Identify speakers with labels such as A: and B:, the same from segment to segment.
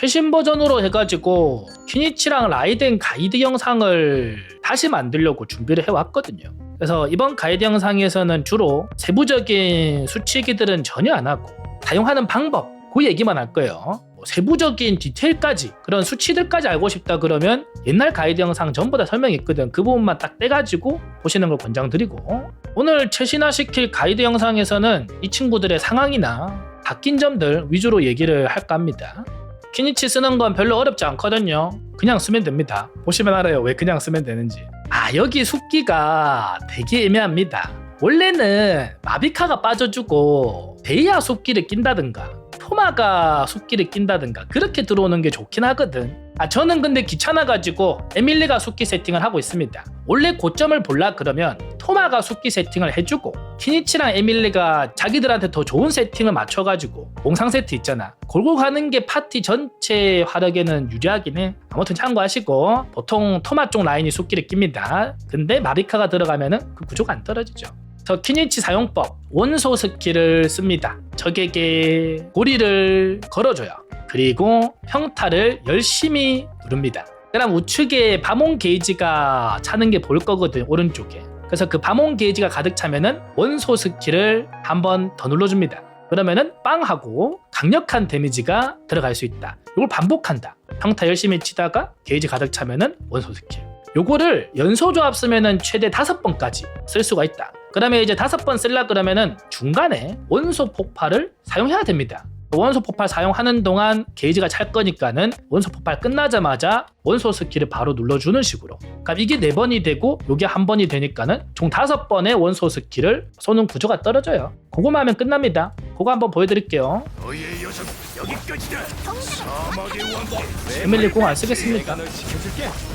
A: 최신 버전으로 해가지고 퀴니치랑 라이덴 가이드 영상을 다시 만들려고 준비를 해왔거든요. 그래서 이번 가이드 영상에서는 주로 세부적인 수치기들은 전혀 안 하고 사용하는 방법 그 얘기만 할 거예요. 뭐 세부적인 디테일까지 그런 수치들까지 알고 싶다 그러면 옛날 가이드 영상 전부 다 설명했거든. 그 부분만 딱 떼가지고 보시는 걸 권장드리고 오늘 최신화 시킬 가이드 영상에서는 이 친구들의 상황이나 바뀐 점들 위주로 얘기를 할까 합니다. 키니치 쓰는 건 별로 어렵지 않거든요. 그냥 쓰면 됩니다. 보시면 알아요. 왜 그냥 쓰면 되는지. 아, 여기 숲기가 되게 애매합니다. 원래는 마비카가 빠져주고 데이아 숲기를 낀다든가 토마가 숲기를 낀다든가 그렇게 들어오는 게 좋긴 하거든. 아, 저는 근데 귀찮아가지고 에밀리가 숲기 세팅을 하고 있습니다. 원래 고점을 볼라 그러면 토마가 숲기 세팅을 해주고 키니치랑 에밀리가 자기들한테 더 좋은 세팅을 맞춰가지고 몽상 세트 있잖아. 골고 가는 게 파티 전체 화력에는 유리하긴 해. 아무튼 참고하시고 보통 토마 쪽 라인이 숲기를 낍니다. 근데 마비카가 들어가면은 그 구조가 안 떨어지죠. 저 키니치 사용법 원소 스킬을 씁니다. 적에게 고리를 걸어줘요. 그리고 평타를 열심히 누릅니다. 그럼 우측에 바몬 게이지가 차는 게 보일 거거든 오른쪽에. 그래서 그 바몬 게이지가 가득 차면은 원소 스킬을 한 번 더 눌러줍니다. 그러면은 빵 하고 강력한 데미지가 들어갈 수 있다. 이걸 반복한다. 평타 열심히 치다가 게이지 가득 차면은 원소 스킬. 요거를 연소 조합 쓰면은 최대 다섯 번까지 쓸 수가 있다. 그다음에 이제 다섯 번 쓸라 그러면은 중간에 원소 폭발을 사용해야 됩니다. 원소 폭발 사용하는 동안 게이지가 찰 거니까는 원소 폭발 끝나자마자 원소 스킬을 바로 눌러주는 식으로. 그러니까 이게 네 번이 되고 요게 한 번이 되니까는 총 다섯 번의 원소 스킬을 쏘는 구조가 떨어져요. 그거만 하면 끝납니다. 그거 한번 보여드릴게요.
B: 너희의 여정 여기까지다. 사막의 왕께
A: 에밀리 공안
C: 지켜줄게.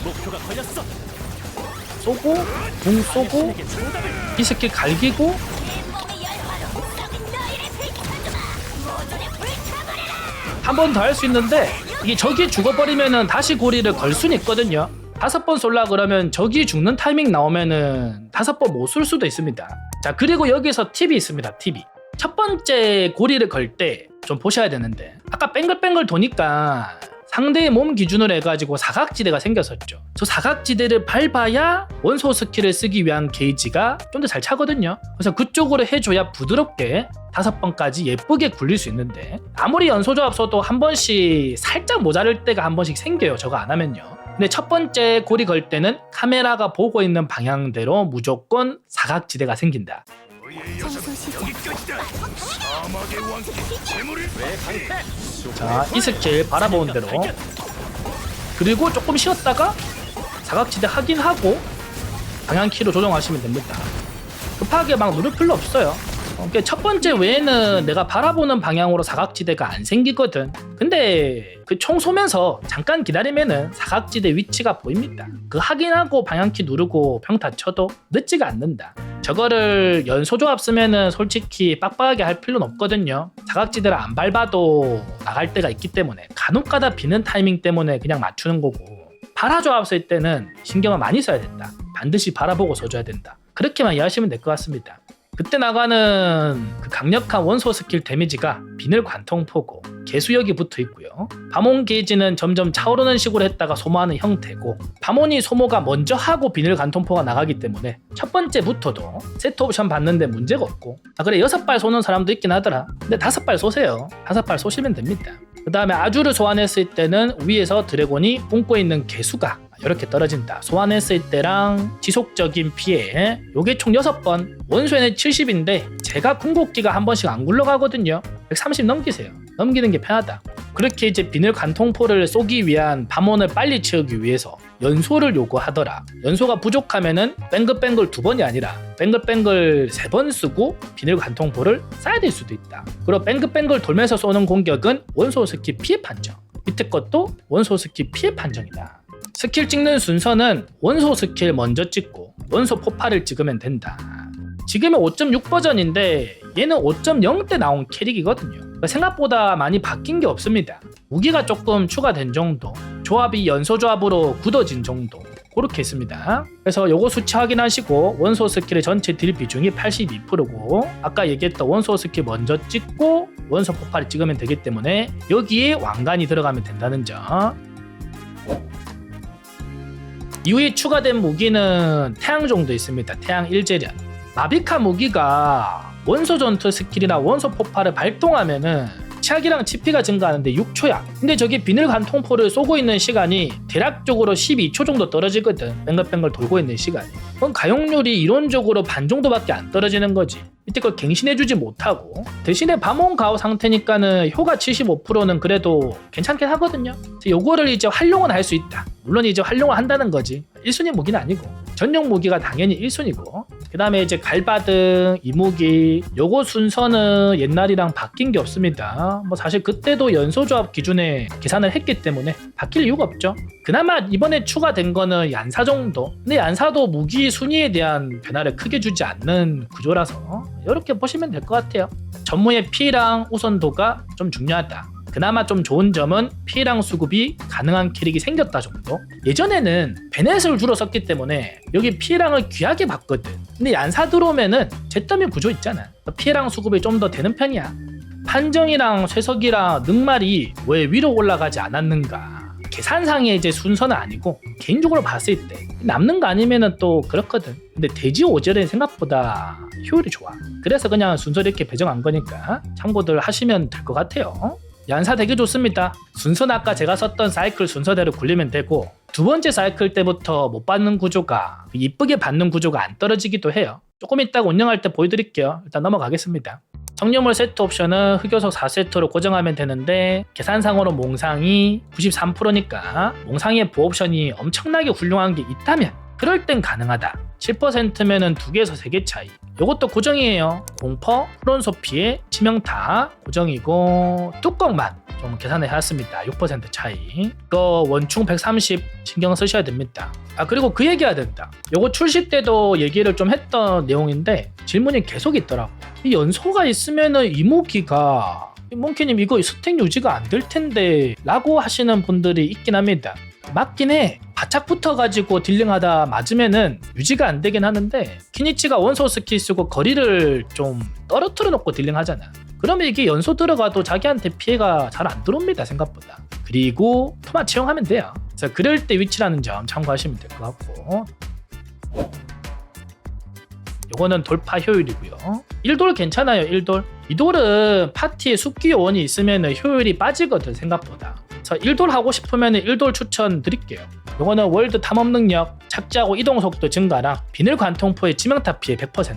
C: 목표가 걸렸어.
A: 쏘고 공 쏘고. 이 스킬 갈기고 한 번 더 할 수 있는데 이게 적이 죽어버리면은 다시 고리를 걸 수는 있거든요. 다섯 번 쏠라 그러면 적이 죽는 타이밍 나오면은 다섯 번 못 쏠 수도 있습니다. 자 그리고 여기서 팁이 있습니다. 팁이 첫 번째 고리를 걸 때 좀 보셔야 되는데 아까 뱅글뱅글 도니까 상대의 몸 기준으로 해가지고 사각지대가 생겼었죠. 저 사각지대를 밟아야 원소 스킬을 쓰기 위한 게이지가 좀 더 잘 차거든요. 그래서 그쪽으로 해줘야 부드럽게 다섯 번까지 예쁘게 굴릴 수 있는데 아무리 연소조합 써도 한 번씩 살짝 모자랄 때가 한 번씩 생겨요. 저거 안 하면요. 근데 첫 번째 고리 걸 때는 카메라가 보고 있는 방향대로 무조건 사각지대가 생긴다.
B: 여기까지다. 사막의 왕께 재물을
C: 왜 강해?
A: 자, 이 스킬 바라보는 대로 그리고 조금 쉬었다가 사각지대 확인하고 방향키로 조정하시면 됩니다. 급하게 막 누를 필요 없어요. 어, 그첫 번째 외에는 내가 바라보는 방향으로 사각지대가 안 생기거든. 근데 그 총 쏘면서 잠깐 기다리면은 사각지대 위치가 보입니다. 그 확인하고 방향키 누르고 평타 쳐도 늦지가 않는다. 저거를 연소 조합 쓰면은 솔직히 빡빡하게 할 필요는 없거든요. 사각지대를 안 밟아도 나갈 때가 있기 때문에 간혹가다 비는 타이밍 때문에 그냥 맞추는 거고 바라 조합 쓸 때는 신경을 많이 써야 된다. 반드시 바라보고 써줘야 된다. 그렇게만 이해하시면 될 것 같습니다. 그때 나가는 그 강력한 원소 스킬 데미지가 비늘 관통포고 개수역이 붙어 있고요. 바몬 게이지는 점점 차오르는 식으로 했다가 소모하는 형태고 바몬이 소모가 먼저 하고 비늘 관통포가 나가기 때문에 첫 번째부터도 세트 옵션 받는데 문제가 없고 아 그래 여섯 발 쏘는 사람도 있긴 하더라. 근데 다섯 발 쏘세요. 다섯 발 쏘시면 됩니다. 그 다음에 아주를 소환했을 때는 위에서 드래곤이 뿜고 있는 개수가 이렇게 떨어진다. 소환했을 때랑 지속적인 피해. 요게 총 6번. 원소에는 70인데 제가 궁극기가 한 번씩 안 굴러가거든요. 130 넘기세요. 넘기는 게 편하다. 그렇게 이제 비늘 관통포를 쏘기 위한 밤원을 빨리 채우기 위해서 연소를 요구하더라. 연소가 부족하면은 뱅글뱅글 두 번이 아니라 뱅글뱅글 세 번 쓰고 비늘 관통포를 쏴야 될 수도 있다. 그리고 뱅글뱅글 돌면서 쏘는 공격은 원소 스킬 피해 판정. 밑에 것도 원소 스킬 피해 판정이다 스킬 찍는 순서는 원소 스킬 먼저 찍고 원소 폭발을 찍으면 된다. 지금은 5.6 버전인데 얘는 5.0 때 나온 캐릭이거든요. 그러니까 생각보다 많이 바뀐 게 없습니다. 무기가 조금 추가된 정도, 조합이 연소 조합으로 굳어진 정도. 그렇게 있습니다. 그래서 요거 수치 확인하시고 원소 스킬의 전체 딜 비중이 82%고 아까 얘기했던 원소 스킬 먼저 찍고 원소 폭발을 찍으면 되기 때문에 여기에 왕관이 들어가면 된다는 점. 이후에 추가된 무기는 태양종도 있습니다. 태양 일제련. 마비카 무기가 원소 전투 스킬이나 원소 폭발을 발동하면은 치약이랑 치피가 증가하는데 6초야. 근데 저기 비늘 관통포를 쏘고 있는 시간이 대략적으로 12초 정도 떨어지거든. 뱅글뱅글 돌고 있는 시간이. 그럼 가용률이 이론적으로 반 정도밖에 안 떨어지는 거지. 이때 그걸 갱신해주지 못하고 대신에 밤온 가오 상태니까는 효과 75%는 그래도 괜찮긴 하거든요. 요거를 이제 활용은 할 수 있다. 물론 이제 활용을 한다는 거지. 1순위 무기는 아니고 전용 무기가 당연히 1순위고 그 다음에 이제 갈바등 이무기 요거 순서는 옛날이랑 바뀐 게 없습니다. 뭐 사실 그때도 연소조합 기준에 계산을 했기 때문에 바뀔 이유가 없죠. 그나마 이번에 추가된 거는 얀사 정도. 근데 얀사도 무기 순위에 대한 변화를 크게 주지 않는 구조라서 이렇게 보시면 될 것 같아요. 전무의 피랑 우선도가 좀 중요하다 그나마 좀 좋은 점은 피해량 수급이 가능한 캐릭이 생겼다 정도. 예전에는 베넷을 주로 썼기 때문에 여기 피해량을 귀하게 받거든. 근데 얀사 들어오면은 제더미 구조 있잖아. 피해량 수급이 좀 더 되는 편이야. 판정이랑 쇠석이랑 능말이 왜 위로 올라가지 않았는가? 계산상의 이제 순서는 아니고 개인적으로 봤을 때 남는 거 아니면은 또 그렇거든. 근데 돼지 오절은 생각보다 효율이 좋아. 그래서 그냥 순서를 이렇게 배정한 거니까 참고들 하시면 될 것 같아요. 연사 되게 좋습니다. 순서는 아까 제가 썼던 사이클 순서대로 굴리면 되고 두 번째 사이클 때부터 못 받는 구조가 이쁘게 받는 구조가 안 떨어지기도 해요. 조금 이따가 운영할 때 보여드릴게요. 일단 넘어가겠습니다. 성녀물 세트 옵션은 흑요소 4세트로 고정하면 되는데 계산상으로 몽상이 93%니까 몽상의 보호 옵션이 엄청나게 훌륭한 게 있다면 그럴 땐 가능하다. 7%면은 2개에서 3개 차이. 이것도 고정이에요. 공퍼, 프론소피의 치명타 고정이고 뚜껑만 좀 계산을 해왔습니다. 6% 차이. 이거 원충 130 신경 쓰셔야 됩니다. 아 그리고 그 얘기해야 된다. 요거 출시 때도 얘기를 좀 했던 내용인데 질문이 계속 있더라고. 이 연소가 있으면은 이모기가 몽키님 이거 스택 유지가 안 될 텐데 라고 하시는 분들이 있긴 합니다. 맞긴 해. 바짝 붙어가지고 딜링하다 맞으면은 유지가 안 되긴 하는데 키니치가 원소 스킬 쓰고 거리를 좀 떨어뜨려 놓고 딜링하잖아. 그러면 이게 연소 들어가도 자기한테 피해가 잘 안 들어옵니다 생각보다. 그리고 토마 채용하면 돼요. 그래서 그럴 때 위치라는 점 참고하시면 될 것 같고. 요거는 돌파 효율이고요. 1돌 괜찮아요 1돌. 2돌은 파티에 숙기 요원이 있으면 효율이 빠지거든 생각보다. 그래서 1돌 하고 싶으면 1돌 추천 드릴게요. 요거는 월드 탐험 능력, 착지하고 이동 속도 증가랑 비늘 관통포의 치명타 피해 100%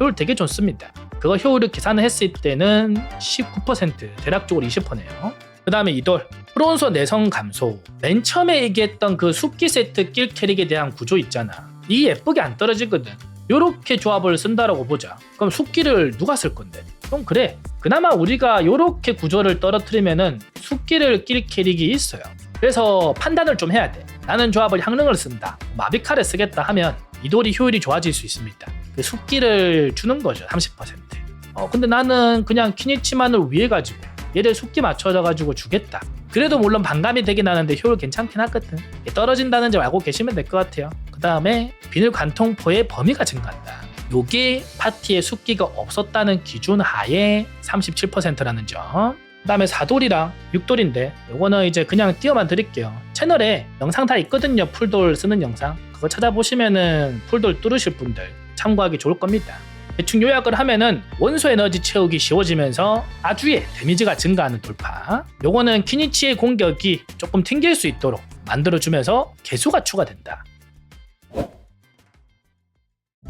A: 효율 되게 좋습니다. 그거 효율을 계산을 했을 때는 19% 대략적으로 20%네요. 그 다음에 이돌. 프론소 내성 감소. 맨 처음에 얘기했던 그 숙기 세트 낄 캐릭에 대한 구조 있잖아. 이 예쁘게 안 떨어지거든. 요렇게 조합을 쓴다라고 보자. 그럼 숙기를 누가 쓸 건데? 그럼 그래. 그나마 우리가 요렇게 구조를 떨어뜨리면은 숙기를 낄 캐릭이 있어요 그래서 판단을 좀 해야 돼 나는 조합을 향릉을 쓴다 마비카를 쓰겠다 하면 이돌이 효율이 좋아질 수 있습니다 그 숙기를 주는 거죠 30% 어, 근데 나는 그냥 키니치만을 위해 가지고 얘를 숙기 맞춰져 가지고 주겠다. 그래도 물론 반감이 되긴 하는데 효율 괜찮긴 하거든. 떨어진다는 점 알고 계시면 될 것 같아요. 그 다음에 비늘 관통포의 범위가 증가한다. 요게 파티에 숙기가 없었다는 기준 하에 37%라는 점. 그 다음에 4돌이랑 6돌인데 요거는 이제 그냥 띄워만 드릴게요. 채널에 영상 다 있거든요. 풀돌 쓰는 영상. 그거 찾아보시면은 풀돌 뚫으실 분들 참고하기 좋을 겁니다. 대충 요약을 하면은 원소 에너지 채우기 쉬워지면서 아주의 데미지가 증가하는 돌파. 요거는 키니치의 공격이 조금 튕길 수 있도록 만들어주면서 개수가 추가된다.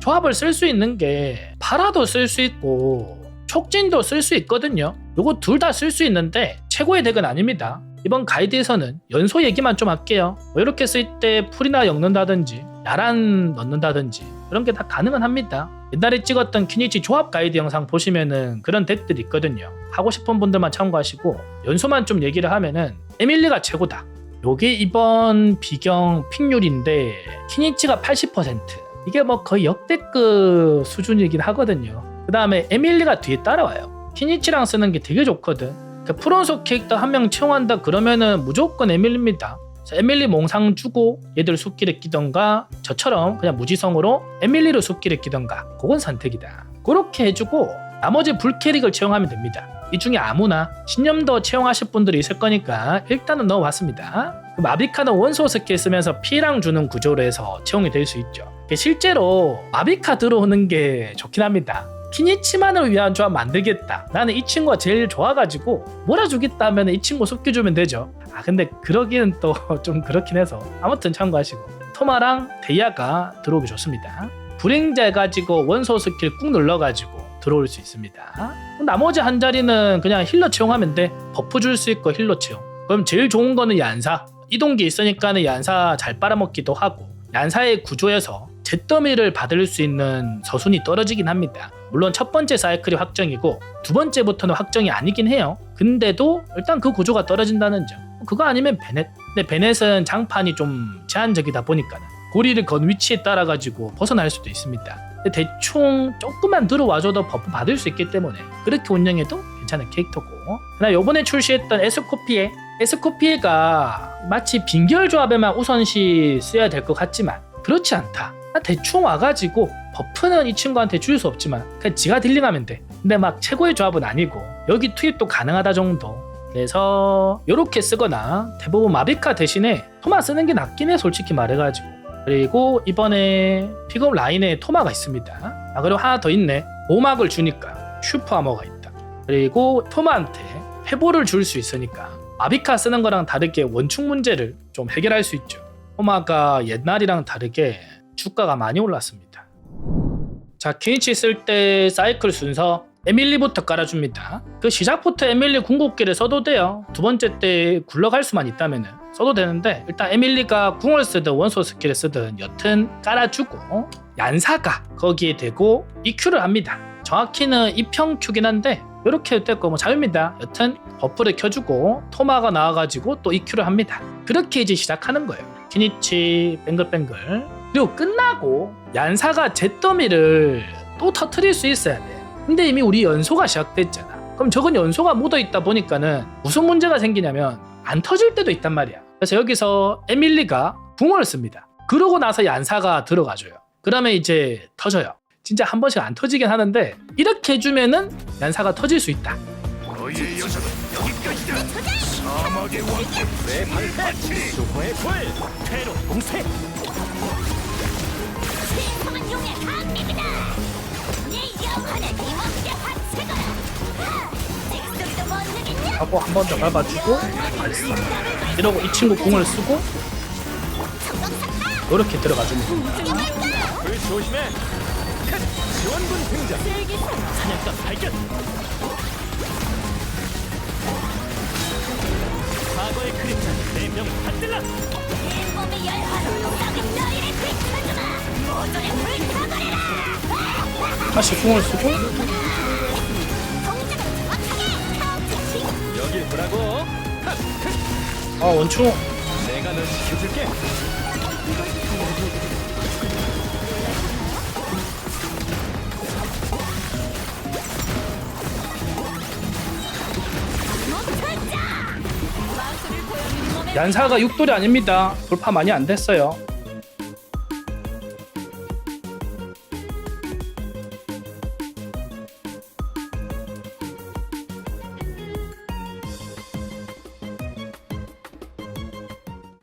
A: 조합을 쓸 수 있는 게 파라도 쓸 수 있고 촉진도 쓸 수 있거든요. 요거 둘 다 쓸 수 있는데 최고의 덱은 아닙니다. 이번 가이드에서는 연소 얘기만 좀 할게요. 뭐 이렇게 쓸 때 풀이나 엮는다든지 야란 넣는다든지 그런 게 다 가능은 합니다. 옛날에 찍었던 키니치 조합 가이드 영상 보시면은 그런 덱들이 있거든요. 하고 싶은 분들만 참고하시고 연소만 좀 얘기를 하면은 에밀리가 최고다. 요게 이번 비경 픽률인데 키니치가 80% 이게 뭐 거의 역대급 수준이긴 하거든요. 그 다음에 에밀리가 뒤에 따라와요. 키니치랑 쓰는 게 되게 좋거든. 그 프론소 캐릭터 한 명 채용한다 그러면은 무조건 에밀리입니다. 에밀리 몽상 주고 얘들 숲길에 끼던가 저처럼 그냥 무지성으로 에밀리로 숲길에 끼던가 그건 선택이다. 그렇게 해주고 나머지 불캐릭을 채용하면 됩니다. 이 중에 아무나 신념도 채용하실 분들이 있을 거니까 일단은 넣어봤습니다. 그 마비카는 원소 스킬 쓰면서 피랑 주는 구조로 해서 채용이 될 수 있죠. 실제로 마비카 들어오는 게 좋긴 합니다. 키니치만을 위한 조합 만들겠다. 나는 이 친구가 제일 좋아가지고 몰아주겠다 하면 이 친구 속여주면 되죠. 아 근데 그러기는 또 좀 그렇긴 해서 아무튼 참고하시고 토마랑 데이아가 들어오기 좋습니다. 불행자 해가지고 원소 스킬 꾹 눌러가지고 들어올 수 있습니다. 나머지 한 자리는 그냥 힐러 채용하면 돼. 버프 줄 수 있고 힐러 채용. 그럼 제일 좋은 거는 얀사. 이동기 있으니까는 얀사 잘 빨아먹기도 하고 얀사의 구조에서 잿더미를 받을 수 있는 서순이 떨어지긴 합니다. 물론 첫 번째 사이클이 확정이고 두 번째부터는 확정이 아니긴 해요. 근데도 일단 그 구조가 떨어진다는 점. 그거 아니면 베넷. 근데 베넷은 장판이 좀 제한적이다 보니까 고리를 건 위치에 따라 가지고 벗어날 수도 있습니다. 대충 조금만 들어와줘도 버프 받을 수 있기 때문에 그렇게 운영해도 괜찮은 캐릭터고. 그다음 요번에 출시했던 에스코피에 에스코피에가 마치 빙결 조합에만 우선시 써야 될 것 같지만 그렇지 않다. 그냥 대충 와가지고 버프는 이 친구한테 줄 수 없지만 그냥 지가 딜링하면 돼. 근데 막 최고의 조합은 아니고 여기 투입도 가능하다 정도. 그래서 이렇게 쓰거나 대부분 마비카 대신에 토마 쓰는 게 낫긴 해 솔직히 말해가지고. 그리고 이번에 픽업 라인에 토마가 있습니다. 아 그리고 하나 더 있네. 오막을 주니까 슈퍼 아머가 있다. 그리고 토마한테 회보를 줄 수 있으니까 마비카 쓰는 거랑 다르게 원충 문제를 좀 해결할 수 있죠. 토마가 옛날이랑 다르게 주가가 많이 올랐습니다. 자, 키니치 쓸 때 사이클 순서 에밀리부터 깔아줍니다. 그 시작부터 에밀리 궁극기를 써도 돼요. 두 번째 때 굴러갈 수만 있다면 써도 되는데 일단 에밀리가 궁을 쓰든 원소 스킬을 쓰든 여튼 깔아주고 얀사가 거기에 대고 EQ를 합니다. 정확히는 이평 Q긴 한데 이렇게 되고 뭐 자유입니다. 여튼 버프를 켜주고 토마가 나와가지고 또 EQ를 합니다. 그렇게 이제 시작하는 거예요. 키니치 뱅글뱅글 그리고 끝나고 얀사가 잿더미를 또 터트릴 수 있어야 돼. 근데 이미 우리 연소가 시작됐잖아. 그럼 저건 연소가 묻어 있다 보니까는 무슨 문제가 생기냐면 안 터질 때도 있단 말이야. 그래서 여기서 에밀리가 궁을 씁니다. 그러고 나서 얀사가 들어가줘요. 그러면 이제 터져요. 진짜 한 번씩 안 터지긴 하는데 이렇게 해주면은 얀사가 터질 수 있다.
B: 사막의 왕국
C: 내 방패 수호의 불 퇴로 공세
D: 신성한 용의 강림이다. 네 영혼을 이목대 바치거라. 직속도 못 느겠냐?
A: 하고 한 번 더 밟아주고 발사. 이러고 이 친구 궁을 쓰고 이렇게 들어가주면.
C: 불 조심해 큰 지원군 등장 사냥감 발견
A: 다시 궁을 쓰고.
C: 여길 보라고
A: 아 원충
C: 내가 널 지켜줄게
A: 얀사가 6돌이 아닙니다. 돌파 많이 안 됐어요.